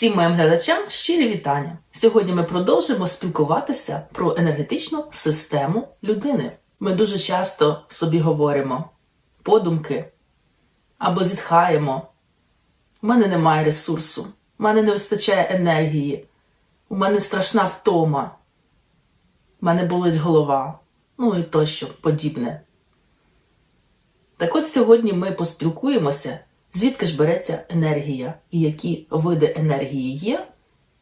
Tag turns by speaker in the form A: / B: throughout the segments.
A: Всім моїм глядачам щирі вітання. Сьогодні ми продовжимо спілкуватися про енергетичну систему людини. Ми дуже часто собі говоримо подумки або зітхаємо. У мене немає ресурсу, у мене не вистачає енергії, у мене страшна втома, у мене болить голова, ну і тощо подібне. Так от сьогодні ми поспілкуємося, звідки ж береться енергія, і які види енергії є,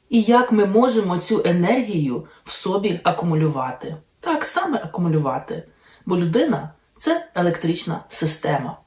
A: і як ми можемо цю енергію в собі акумулювати. Так саме акумулювати, бо людина це електрична система.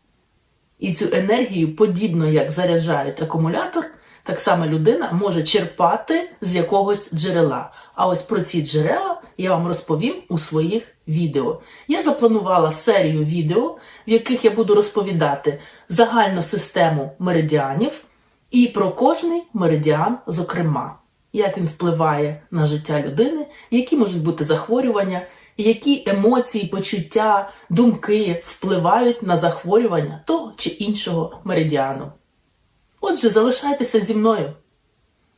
A: І цю енергію, подібно як заряджають акумулятор, так само людина може черпати з якогось джерела. А ось про ці джерела я вам розповім у своїх відео. Я запланувала серію відео, в яких я буду розповідати загальну систему меридіанів і про кожний меридіан, зокрема, як він впливає на життя людини, які можуть бути захворювання, які емоції, почуття, думки впливають на захворювання того чи іншого меридіану. Отже, залишайтеся зі мною.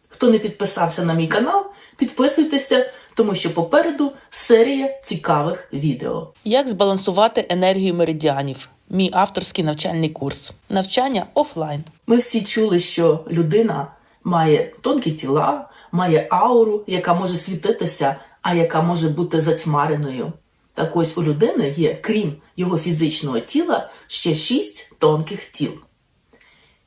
A: Хто не підписався на мій канал, підписуйтеся, тому що попереду серія цікавих відео. Як збалансувати енергію меридіанів? Мій авторський навчальний курс. Навчання офлайн. Ми всі чули, що людина має тонкі тіла, має ауру, яка може світитися, а яка може бути затьмареною. Так ось у людини є, крім його фізичного тіла, ще шість тонких тіл.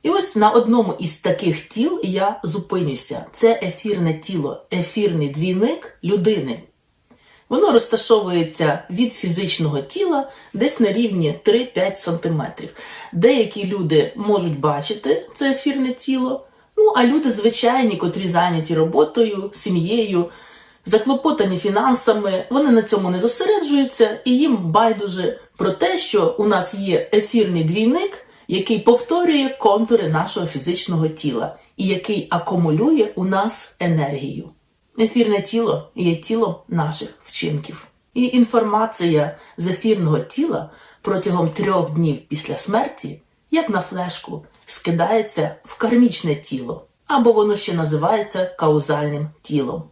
A: І ось на одному із таких тіл я зупинюся. Це ефірне тіло, ефірний двійник людини. Воно розташовується від фізичного тіла десь на рівні 3-5 см. Деякі люди можуть бачити це ефірне тіло, ну а люди звичайні, котрі зайняті роботою, сім'єю, заклопотані фінансами, вони на цьому не зосереджуються і їм байдуже про те, що у нас є ефірний двійник який повторює контури нашого фізичного тіла і який акумулює у нас енергію. Ефірне тіло є тілом наших вчинків. І інформація з ефірного тіла протягом трьох днів після смерті, як на флешку, скидається в кармічне тіло, або воно ще називається каузальним тілом.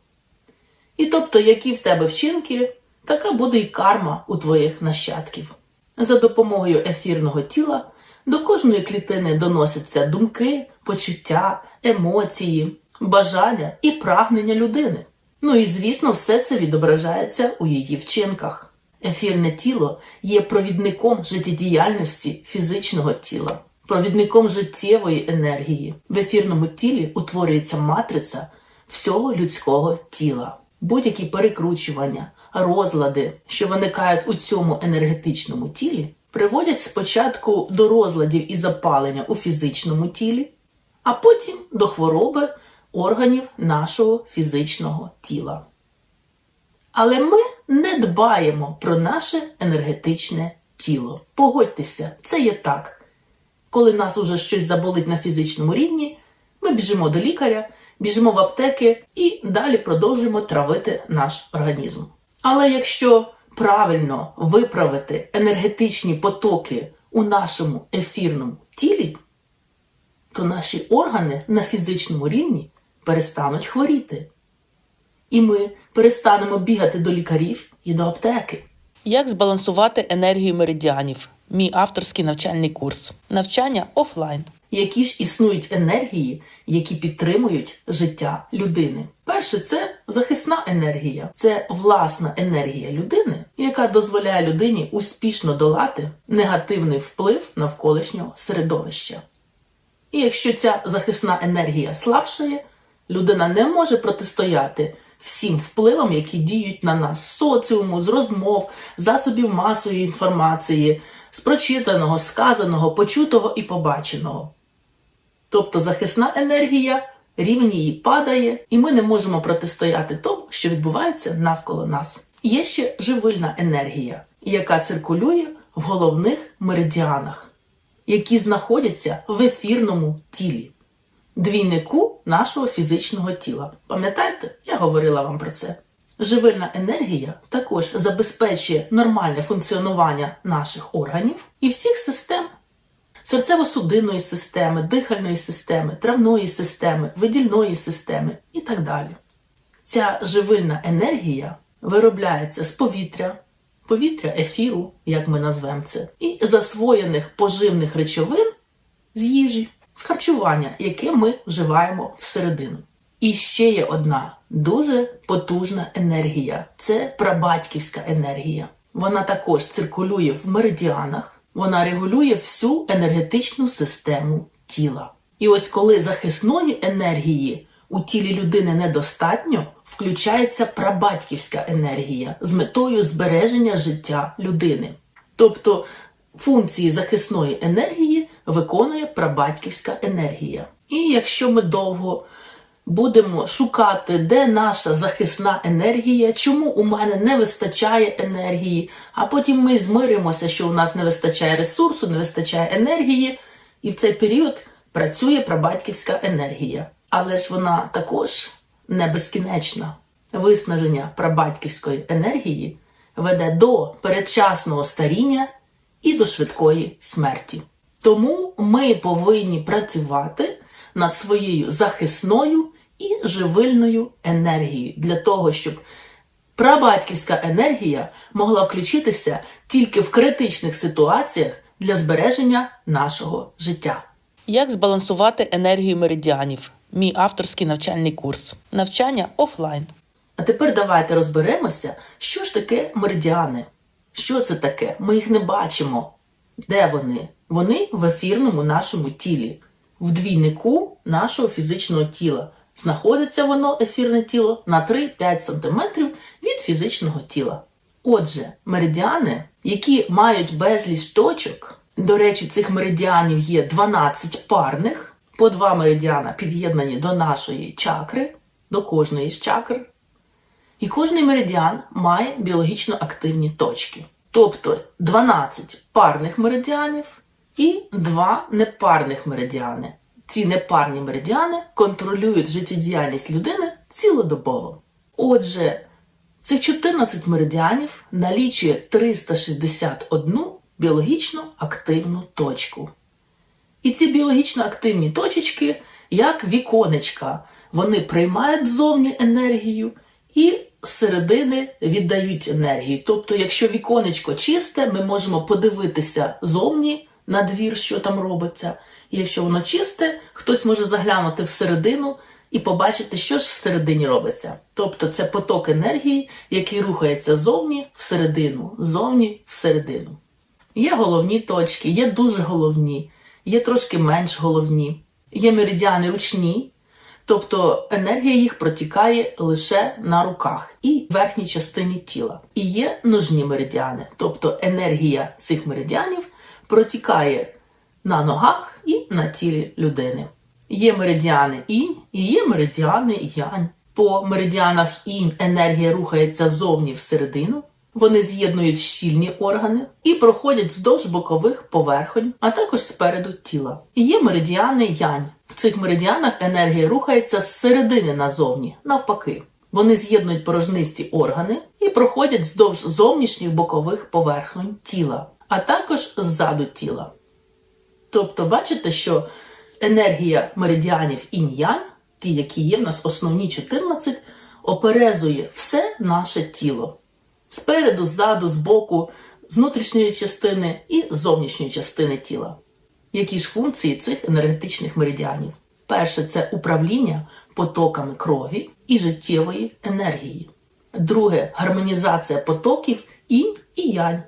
A: І тобто, які в тебе вчинки, така буде і карма у твоїх нащадків. За допомогою ефірного тіла до кожної клітини доносяться думки, почуття, емоції, бажання і прагнення людини. Ну і звісно, все це відображається у її вчинках. Ефірне тіло є провідником життєдіяльності фізичного тіла, провідником життєвої енергії. В ефірному тілі утворюється матриця всього людського тіла, будь-які перекручування, розлади, що виникають у цьому енергетичному тілі, приводять спочатку до розладів і запалення у фізичному тілі, а потім до хвороби органів нашого фізичного тіла. Але ми не дбаємо про наше енергетичне тіло. Погодьтеся, це є так. Коли нас уже щось заболить на фізичному рівні, ми біжимо до лікаря, біжимо в аптеки і далі продовжуємо травити наш організм. Але якщо правильно виправити енергетичні потоки у нашому ефірному тілі, то наші органи на фізичному рівні перестануть хворіти. І ми перестанемо бігати до лікарів і до аптеки. Як збалансувати енергію меридіанів? Мій авторський навчальний курс. Навчання офлайн. Які ж існують енергії, які підтримують життя людини? Перше, це захисна енергія, це власна енергія людини, яка дозволяє людині успішно долати негативний вплив навколишнього середовища. І якщо ця захисна енергія слабшає, людина не може протистояти всім впливам, які діють на нас з соціуму, з розмов, засобів масової інформації, з прочитаного, сказаного, почутого і побаченого. Тобто захисна енергія, рівень її падає, і ми не можемо протистояти тому, що відбувається навколо нас. Є ще живильна енергія, яка циркулює в головних меридіанах, які знаходяться в ефірному тілі, двійнику нашого фізичного тіла. Пам'ятаєте, я говорила вам про це. Живильна енергія також забезпечує нормальне функціонування наших органів і всіх систем серцево-судинної системи, дихальної системи, травної системи, видільної системи і так далі. Ця живильна енергія виробляється з повітря, повітря ефіру, як ми назвемо це, і засвоєних поживних речовин з їжі, з харчування, яке ми вживаємо всередину. І ще є одна дуже потужна енергія це прабатьківська енергія. Вона також циркулює в меридіанах, вона регулює всю енергетичну систему тіла. І ось коли захисної енергії у тілі людини недостатньо, включається прабатьківська енергія з метою збереження життя людини. Тобто функції захисної енергії виконує прабатьківська енергія. І якщо ми довго будемо шукати, де наша захисна енергія, чому у мене не вистачає енергії, а потім ми змиримося, що у нас не вистачає ресурсу, не вистачає енергії, і в цей період працює прабатьківська енергія. Але ж вона також не безкінечна. Виснаження прабатьківської енергії веде до передчасного старіння і до швидкої смерті. Тому ми повинні працювати над своєю захисною і живильною енергією для того, щоб прабатьківська енергія могла включитися тільки в критичних ситуаціях для збереження нашого життя.
B: Як збалансувати енергію меридіанів? Мій авторський навчальний курс. Навчання офлайн.
A: А тепер давайте розберемося, що ж таке меридіани. Що це таке? Ми їх не бачимо. Де вони? Вони в ефірному нашому тілі, в двійнику нашого фізичного тіла. Знаходиться воно, ефірне тіло, на 3-5 см від фізичного тіла. Отже, меридіани, які мають безліч точок, до речі, цих меридіанів є 12 парних, по два меридіана під'єднані до нашої чакри, до кожної з чакр. І кожний меридіан має біологічно активні точки. Тобто 12 парних меридіанів і 2 непарних меридіани. Ці непарні меридіани контролюють життєдіяльність людини цілодобово. Отже, цих 14 меридіанів налічує 361 біологічно активну точку. І ці біологічно активні точечки, як віконечка, вони приймають зовні енергію і з середини віддають енергію. Тобто, якщо віконечко чисте, ми можемо подивитися зовні на двір, що там робиться. І якщо воно чисте, хтось може заглянути всередину і побачити, що ж всередині робиться. Тобто це поток енергії, який рухається зовні всередину, зовні всередину. Є головні точки, є дуже головні, є трошки менш головні, є меридіани ручні, тобто енергія їх протікає лише на руках і верхній частині тіла. І є нужні меридіани, тобто енергія цих меридіанів протікає на ногах і на тілі людини. Є меридіани інь і є меридіани янь. По меридіанах інь енергія рухається зовні всередину. Вони з'єднують щільні органи і проходять вздовж бокових поверхонь, а також спереду тіла. Є меридіани янь. В цих меридіанах енергія рухається з середини назовні, навпаки. Вони з'єднують порожнисті органи і проходять вздовж зовнішніх бокових поверхонь тіла, а також ззаду тіла. Тобто, бачите, що енергія меридіанів інь-янь, ті, які є в нас основні 14, оперезує все наше тіло спереду, ззаду, збоку, з внутрішньої частини і зовнішньої частини тіла. Які ж функції цих енергетичних меридіанів? Перше це управління потоками крові і життєвої енергії. Друге гармонізація потоків інь і янь.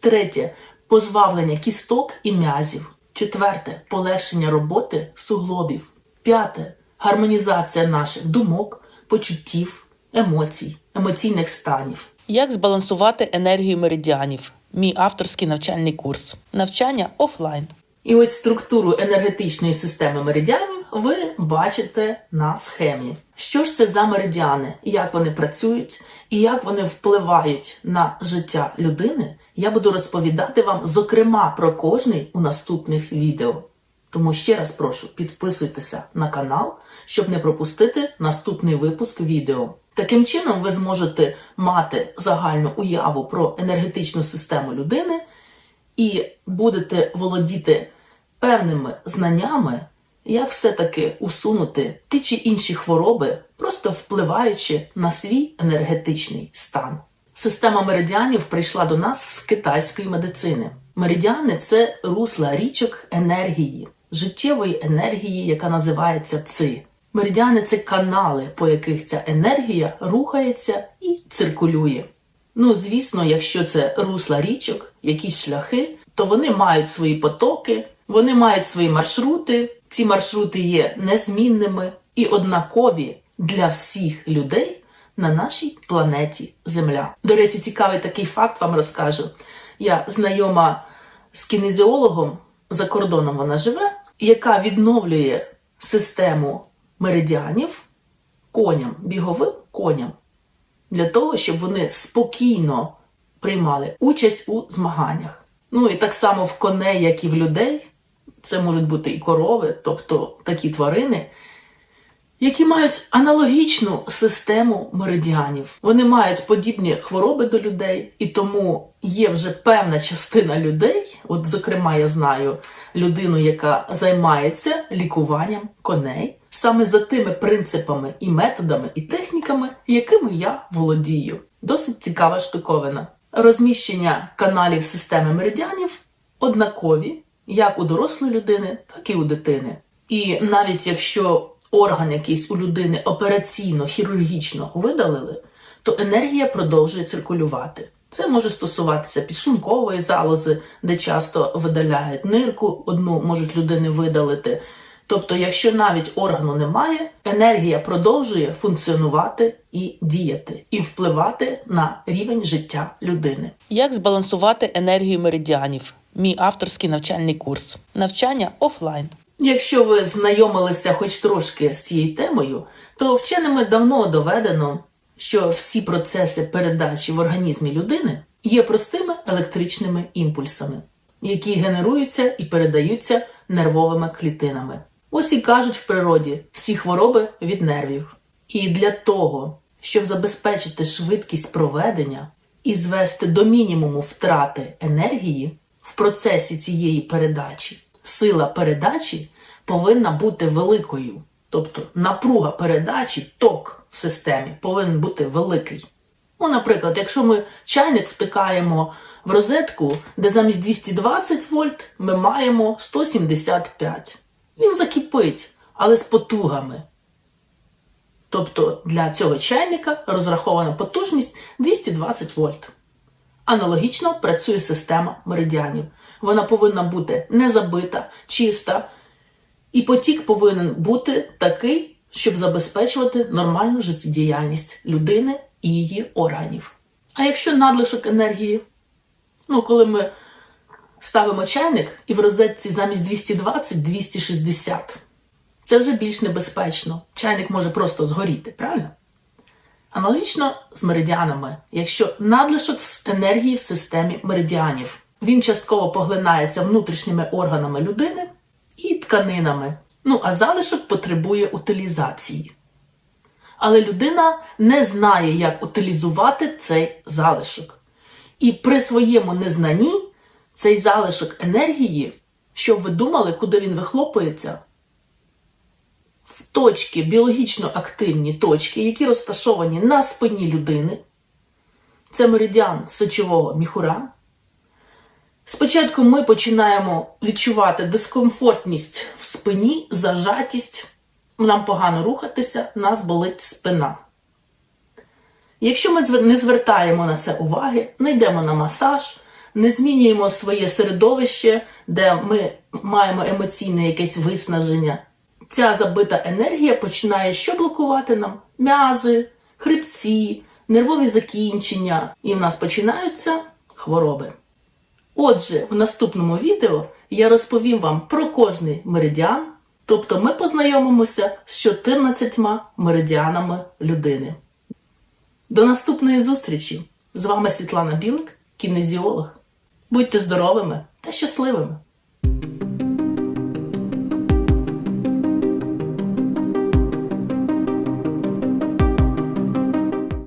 A: Третє пожвавлення кісток і м'язів. Четверте полегшення роботи суглобів. П'яте гармонізація наших думок, почуттів, емоцій, емоційних станів.
B: Як збалансувати енергію меридіанів? Мій авторський навчальний курс. Навчання офлайн.
A: І ось структуру енергетичної системи меридіанів ви бачите на схемі. Що ж це за меридіани, як вони працюють і як вони впливають на життя людини, я буду розповідати вам, зокрема, про кожний у наступних відео. Тому ще раз прошу підписуйтеся на канал, щоб не пропустити наступний випуск відео. Таким чином, ви зможете мати загальну уяву про енергетичну систему людини і будете володіти певними знаннями, як все-таки усунути ті чи інші хвороби, просто впливаючи на свій енергетичний стан. Система меридіанів прийшла до нас з китайської медицини. Меридіани це русла річок енергії, життєвої енергії, яка називається ци. Меридіани це канали, по яких ця енергія рухається і циркулює. Ну, звісно, якщо це русла річок, якісь шляхи, то вони мають свої потоки, вони мають свої маршрути. Ці маршрути є незмінними і однакові для всіх людей на нашій планеті Земля. До речі, цікавий такий факт вам розкажу. Я знайома з кінезіологом, за кордоном вона живе, яка відновлює систему меридіанів коням, біговим коням для того, щоб вони спокійно приймали участь у змаганнях. Ну і так само в коней, як і в людей, це можуть бути і корови, тобто такі тварини, які мають аналогічну систему меридіанів. Вони мають подібні хвороби до людей, і тому є вже певна частина людей. От, зокрема, я знаю людину, яка займається лікуванням коней саме за тими принципами і методами і техніками, якими я володію. Досить цікава штуковина. Розміщення каналів системи меридіанів однакові як у дорослої людини, так і у дитини. І навіть якщо орган якийсь у людини операційно, хірургічно видалили, то енергія продовжує циркулювати. Це може стосуватися підшлункової залози, де часто видаляють нирку, одну можуть людини видалити. Тобто, якщо навіть органу немає, енергія продовжує функціонувати і діяти, і впливати на рівень життя людини.
B: Як збалансувати енергію меридіанів? Мій авторський навчальний курс. Навчання офлайн.
A: Якщо ви знайомилися хоч трошки з цією темою, то вченими давно доведено, що всі процеси передачі в організмі людини є простими електричними імпульсами, які генеруються і передаються нервовими клітинами. Ось і кажуть в природі всі хвороби від нервів. І для того, щоб забезпечити швидкість проведення і звести до мінімуму втрати енергії в процесі цієї передачі, сила передачі повинна бути великою. Тобто напруга передачі, ток в системі повинен бути великий. Ну, наприклад, якщо ми чайник втикаємо в розетку, де замість 220 вольт ми маємо 175. Він закипить, але з потугами. Тобто для цього чайника розрахована потужність 220 вольт. Аналогічно працює система меридіанів. Вона повинна бути не забита, чиста, і потік повинен бути такий, щоб забезпечувати нормальну життєдіяльність людини і її органів. А якщо надлишок енергії, ну коли ми ставимо чайник і в розетці замість 220 260, це вже більш небезпечно. Чайник може просто згоріти, правильно? Аналогічно з меридіанами, якщо надлишок енергії в системі меридіанів, він частково поглинається внутрішніми органами людини і тканинами. Ну, а залишок потребує утилізації. Але людина не знає, як утилізувати цей залишок. І при своєму незнанні цей залишок енергії, що ви думали, куди він вихлопується, точки, біологічно активні точки, які розташовані на спині людини, це меридіан сечового міхура. Спочатку ми починаємо відчувати дискомфортність в спині, зажатість, нам погано рухатися, нас болить спина. Якщо ми не звертаємо на це уваги, не йдемо на масаж, не змінюємо своє середовище, де ми маємо емоційне якесь виснаження, ця забита енергія починає що блокувати нам? М'язи, хребці, нервові закінчення, і в нас починаються хвороби. Отже, в наступному відео я розповім вам про кожний меридіан, тобто ми познайомимося з 14 меридіанами людини. До наступної зустрічі! З вами Світлана Білик, кінезіолог. Будьте здоровими та щасливими!